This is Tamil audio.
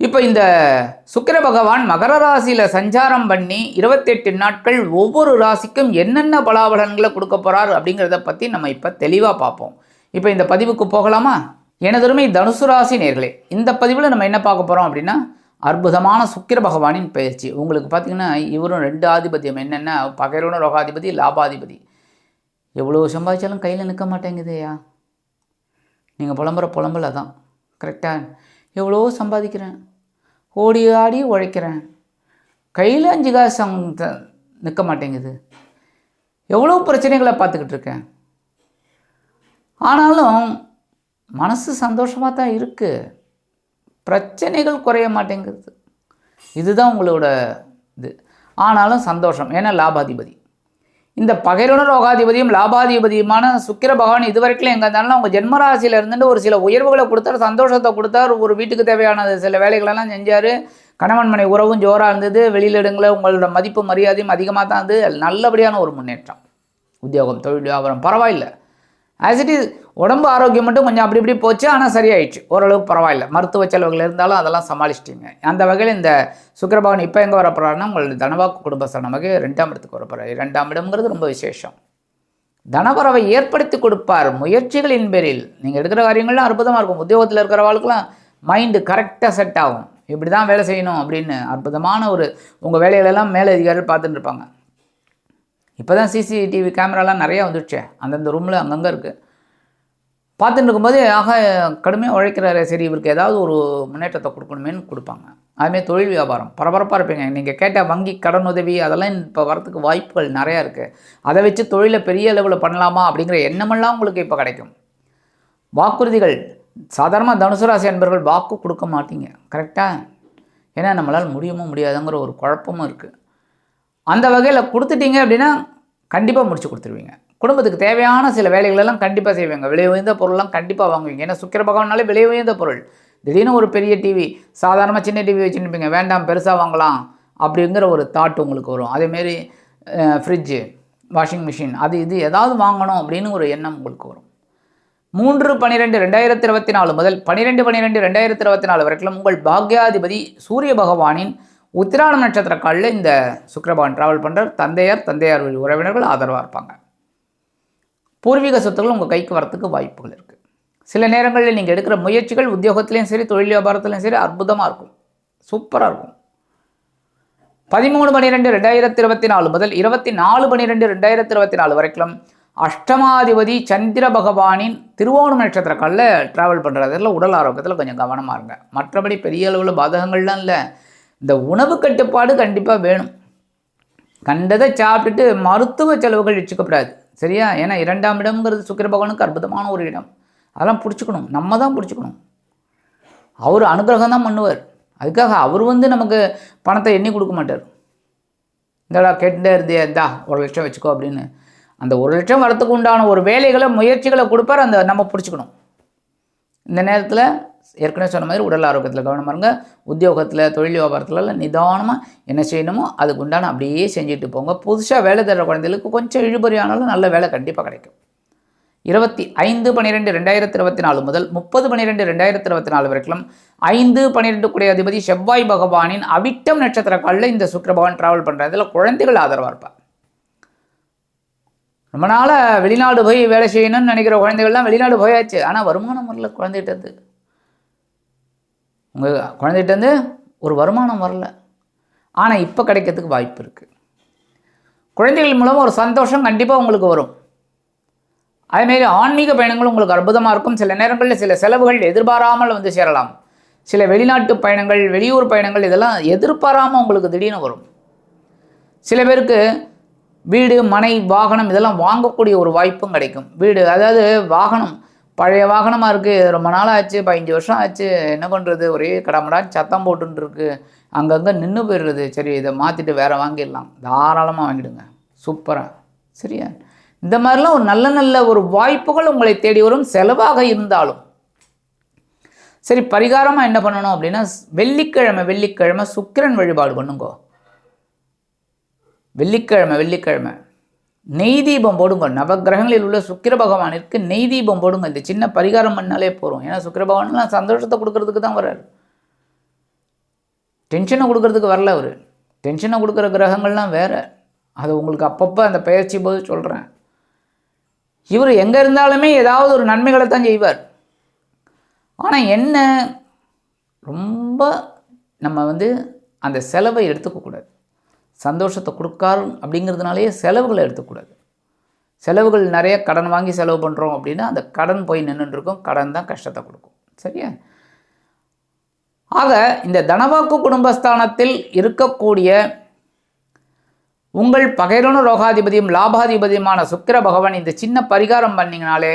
இப்போ இந்த சுக்கிர பகவான் மகர ராசியில் சஞ்சாரம் பண்ணி இருபத்தெட்டு நாட்கள் ஒவ்வொரு ராசிக்கும் என்னென்ன பலாபலன்களை கொடுக்க போகிறார் அப்படிங்கிறத பற்றி நம்ம இப்போ தெளிவாக பார்ப்போம். இப்போ இந்த பதிவுக்கு போகலாமா? எனதொருமை தனுசு ராசி நேர்களே இந்த பதிவில் நம்ம என்ன பார்க்க போகிறோம் அப்படின்னா அற்புதமான சுக்கிர பகவானின் பயிற்சி. உங்களுக்கு பார்த்திங்கன்னா இவரும் ரெண்டு ஆதிபத்தியம். என்னென்ன பகைரோன ரோகாதிபதி லாபாதிபதி. எவ்வளோ சம்பாதிச்சாலும் கையில் நிற்க மாட்டேங்குதேயா? நீங்கள் புலம்புற புலம்பல தான் கரெக்டாக எவ்வளோ சம்பாதிக்கிறேன். ஓடி ஆடி உழைக்கிறேன். கையில் அஞ்சு காசு அவங்க நிற்க மாட்டேங்குது. எவ்வளோ பிரச்சனைகளை பார்த்துக்கிட்டு இருக்கேன். ஆனாலும் மனசு சந்தோஷமாக தான் இருக்குது பிரச்சனைகள் குறைய மாட்டேங்குது. இதுதான் உங்களோட இது. ஆனாலும் சந்தோஷம். ஏன்னா லாபாதிபதி. இந்த பகைரோன ரோகாதிபதியும் லாபாதிபதியுமான சுக்கிர பகவான் இதுவரைக்கும் எங்கே இருந்தாலும் அவங்க ஜென்மராசியில் இருந்துட்டு ஒரு சில உயர்வுகளை கொடுத்தாரு சந்தோஷத்தை கொடுத்தாரு ஒரு வீட்டுக்கு தேவையான சில வேலைகளெல்லாம் செஞ்சார். கணவன் மனை உறவும் ஜோராக இருந்தது. வெளியில் இடங்களில் உங்களோட மதிப்பு மரியாதையும் அதிகமாக தான் இருந்தது. நல்லபடியான ஒரு முன்னேற்றம். உத்தியோகம் தொழில் வியாபாரம் பரவாயில்ல. ஆஸ் இட் இஸ் உடம்பு ஆரோக்கியம் மட்டும் கொஞ்சம் அப்படி இப்படி போச்சு ஆனால் சரியாயிடுச்சு. ஓரளவுக்கு பரவாயில்ல. மருத்துவ செலவுகள் இருந்தாலும் அதெல்லாம் சமாளிச்சிட்டிங்க. அந்த வகையில் இந்த சுக்கிரபவன் இப்போ எங்கே வரப்போறாருன்னா உங்களது தனவாக்கு குடும்பஸ்தான வகை ரெண்டாம் இடத்துக்கு வரப்போறாரு. இரண்டாம் இடம்ங்கிறது ரொம்ப விசேஷம். தனவரவை ஏற்படுத்தி கொடுப்பார் முயற்சிகளின் பேரில். நீங்கள் எடுக்கிற காரியங்கள்லாம் அற்புதமாக இருக்கும். உத்தியோகத்தில் இருக்கிறவங்களுக்குலாம் மைண்டு கரெக்டாக செட் ஆகும். இப்படி தான் வேலை செய்யணும் அப்படின்னு அற்புதமான ஒரு உங்கள் வேலைகளெல்லாம் மேலே அதிகாரிகள் பார்த்துட்டு இருப்பாங்க. இப்போ தான் சிசிடிவி கேமராலாம் நிறையா வந்துடுச்சே அந்தந்த ரூமில் அங்கங்கே இருக்குது பார்த்துட்டு இருக்கும்போது ஆக கடுமையாக உழைக்கிறாரு சரி இவருக்கு ஏதாவது ஒரு முன்னேற்றத்தை கொடுக்கணுமேன்னு கொடுப்பாங்க. அதுமாரி தொழில் வியாபாரம் பரபரப்பாக இருப்பீங்க. நீங்கள் கேட்ட வங்கி கடன் உதவி அதெல்லாம் இப்போ வரத்துக்கு வாய்ப்புகள் நிறையா இருக்குது அதை வச்சு தொழிலை பெரிய அளவில் பண்ணலாமா அப்படிங்கிற எண்ணமெல்லாம் உங்களுக்கு இப்போ கிடைக்கும். வாக்குறுதிகள் சாதாரணமாக தனுசு ராசி அன்பர்கள் வாக்கு கொடுக்க மாட்டீங்க. கரெக்டாக ஏன்னா நம்மளால் முடியுமோ முடியாதுங்கிற ஒரு குழப்பமும் இருக்குது அந்த வகையில் கொடுத்துட்டீங்க அப்படின்னா கண்டிப்பாக முடிச்சு கொடுத்துருவீங்க. குடும்பத்துக்கு தேவையான சில வேலைகளெல்லாம் கண்டிப்பாக செய்வீங்க. விலை உயர்ந்த பொருள்லாம் கண்டிப்பாக வாங்குவீங்க. ஏன்னா சுக்கிர பகவானாலே விலை உயர்ந்த பொருள். திடீர்னு ஒரு பெரிய டிவி சாதாரணமாக சின்ன டிவி வச்சுருப்பீங்க வேண்டாம் பெருசாக வாங்கலாம் அப்படிங்கிற ஒரு தாட் உங்களுக்கு வரும். அதேமாரி ஃப்ரிட்ஜு வாஷிங் மிஷின் அது இது ஏதாவது வாங்கணும் அப்படின்னு ஒரு எண்ணம் உங்களுக்கு வரும். மூன்று பன்னிரெண்டு ரெண்டாயிரத்தி இருபத்தி நாலு முதல் பன்னிரெண்டு பன்னிரெண்டு ரெண்டாயிரத்தி இருபத்தி நாலு வரைக்கும் உங்கள் பாக்யாதிபதி சூரிய பகவானின் உத்திராடம் நட்சத்திர காலில் இந்த சுக்கிரபகவான் டிராவல் பண்ணுறார் தந்தையார் தந்தையார் உறவினர்கள் ஆதரவாக இருப்பாங்க. பூர்வீக சொத்துக்கள் உங்கள் கைக்கு வரத்துக்கு வாய்ப்புகள் இருக்குது சில நேரங்களில் நீங்கள் எடுக்கிற முயற்சிகள் உத்தியோகத்துலேயும் சரி தொழில் வியாபாரத்துலேயும் சரி அற்புதமாக இருக்கும். சூப்பராக இருக்கும். பதிமூணு பன்னிரெண்டு ரெண்டாயிரத்தி இருபத்தி நாலு முதல் இருபத்தி நாலு பன்னிரெண்டு ரெண்டாயிரத்தி இருபத்தி நாலு வரைக்கும் அஷ்டமாதிபதி சந்திர பகவானின் திருவோணம் நட்சத்திர காலில் ட்ராவல் பண்ணுறதுல உடல் ஆரோக்கியத்தில் கொஞ்சம் கவனமாக இருங்க. மற்றபடி பெரிய அளவில் பாதகங்கள்லாம் இல்லை. இந்த உணவு கட்டுப்பாடு கண்டிப்பாக வேணும். கண்டதை சாப்பிட்டுட்டு மருத்துவ செலவுகள் வச்சுக்கப்படாது சரியா? ஏன்னா இரண்டாம் இடம்ங்கிறது சுக்கிர பகவானுக்கு அற்புதமான ஒரு இடம். அதெல்லாம் பிடிச்சிக்கணும். நம்ம தான் பிடிச்சிக்கணும். அவர் அனுகிரகம் தான் பண்ணுவார். அதுக்காக அவர் வந்து நமக்கு பணத்தை எண்ணி கொடுக்க மாட்டார். இந்தடா கேட்டுட்டே இருந்தே இந்தா ஒரு லட்சம் வச்சுக்கோ அப்படின்னு. அந்த ஒரு லட்சம் வரத்துக்கு உண்டான ஒரு வேலைகளை முயற்சிகளை கொடுப்பார். அந்த நம்ம பிடிச்சிக்கணும். இந்த நேரத்தில் ஏற்கனவே சொன்ன மாதிரி உடல் ஆரோக்கியத்தில் கவனமாக இருங்க உத்தியோகத்தில் தொழில் வியாபாரத்துலலாம் நிதானமாக என்ன செய்யணுமோ அதுக்கு உண்டான அப்படியே செஞ்சுட்டு போங்க. புதுசாக வேலை தர குழந்தைகளுக்கு கொஞ்சம் இழுபறி ஆனாலும் நல்ல வேலை கண்டிப்பாக கிடைக்கும். இருபத்தி ஐந்து பன்னிரெண்டு ரெண்டாயிரத்தி இருபத்தி நாலு முதல் முப்பது பன்னிரெண்டு ரெண்டாயிரத்தி இருபத்தி நாலு வரைக்கும் ஐந்து பன்னிரெண்டு கூடிய அதிபதி செவ்வாய் பகவானின் அவிட்டம் நட்சத்திர காலில் இந்த சுக்கர பகவான் ட்ராவல் பண்ணுறதுல குழந்தைகள் ஆதரவாக இருப்பார். ரொம்ப நாளாக வெளிநாடு போய் வேலை செய்யணும்னு நினைக்கிற குழந்தைகள்லாம் வெளிநாடு போயாச்சு. ஆனால் வருமானம் வரல குழந்தைகிட்டது உங்கள் குழந்தைகிட்டேருந்து ஒரு வருமானம் வரல. ஆனால் இப்போ கிடைக்கிறதுக்கு வாய்ப்பு இருக்குது குழந்தைகள் மூலம் ஒரு சந்தோஷம் கண்டிப்பாக உங்களுக்கு வரும். அதேமாரி ஆன்மீக பயணங்கள் உங்களுக்கு அற்புதமாக இருக்கும். சில நேரங்களில் சில செலவுகள் எதிர்பாராமல் வந்து சேரலாம். சில வெளிநாட்டு பயணங்கள் வெளியூர் பயணங்கள் இதெல்லாம் எதிர்பாராமல் உங்களுக்கு திடீர்னு வரும். சில பேருக்கு வீடு மனை வாகனம் இதெல்லாம் வாங்கக்கூடிய ஒரு வாய்ப்பும் கிடைக்கும். வீடு அதாவது வாகனம் பழைய வாகனமாக இருக்குது ரொம்ப நாள் ஆச்சு பதினஞ்சு வருஷம் ஆச்சு என்ன பண்ணுறது ஒரே கடமடா சத்தம் போட்டுருக்கு அங்கங்கே நின்று போயிடுறது. சரி இதை மாற்றிட்டு வேறு வாங்கிடலாம். தாராளமாக வாங்கிடுங்க. சூப்பராக சரியா? இந்த மாதிரிலாம் ஒரு நல்ல நல்ல ஒரு வாய்ப்புகள் உங்களை தேடி வரும் செலவாக இருந்தாலும். சரி பரிகாரமாக என்ன பண்ணணும் அப்படின்னா வெள்ளிக்கிழமை வெள்ளிக்கிழமை சுக்கிரன் வழிபாடு பண்ணுங்கோ. வெள்ளிக்கிழமை வெள்ளிக்கிழமை. நெய் தீபம் போடுங்க. நவக்கிரகங்களில் உள்ள சுக்கிர பகவானிற்கு நெய் தீபம் போடுங்க. இந்த சின்ன பரிகாரம் பண்ணாலே போகிறோம் ஏன்னா சுக்கிர பகவான்லாம் சந்தோஷத்தை கொடுக்கறதுக்கு தான் வர்றாரு. டென்ஷனை கொடுக்கறதுக்கு வரல அவர். டென்ஷனை கொடுக்குற கிரகங்கள்லாம் வேறு. அது உங்களுக்கு அப்பப்போ அந்த பயிற்சி போது சொல்கிறேன் இவர் எங்கே இருந்தாலுமே ஏதாவது ஒரு நன்மைகளை தான் செய்வார். ஆனால் என்ன? ரொம்ப நம்ம வந்து அந்த செலவை எடுத்துக்கக்கூடாது. சந்தோஷத்தை கொடுக்காரு அப்படிங்கிறதுனாலேயே செலவுகளை எடுத்துக்கூடாது. செலவுகள் நிறைய கடன் வாங்கி செலவு பண்ணுறோம் அப்படின்னா அந்த கடன் போய் நின்றுருக்கும் கடன் தான் கஷ்டத்தை கொடுக்கும். சரியா? ஆக இந்த தனவாக்கு குடும்பஸ்தானத்தில் இருக்கக்கூடிய உங்கள் பகைரனு ரோகாதிபதியும் லாபாதிபதியுமான சுக்கிர பகவான் இந்த சின்ன பரிகாரம் பண்ணிங்கனாலே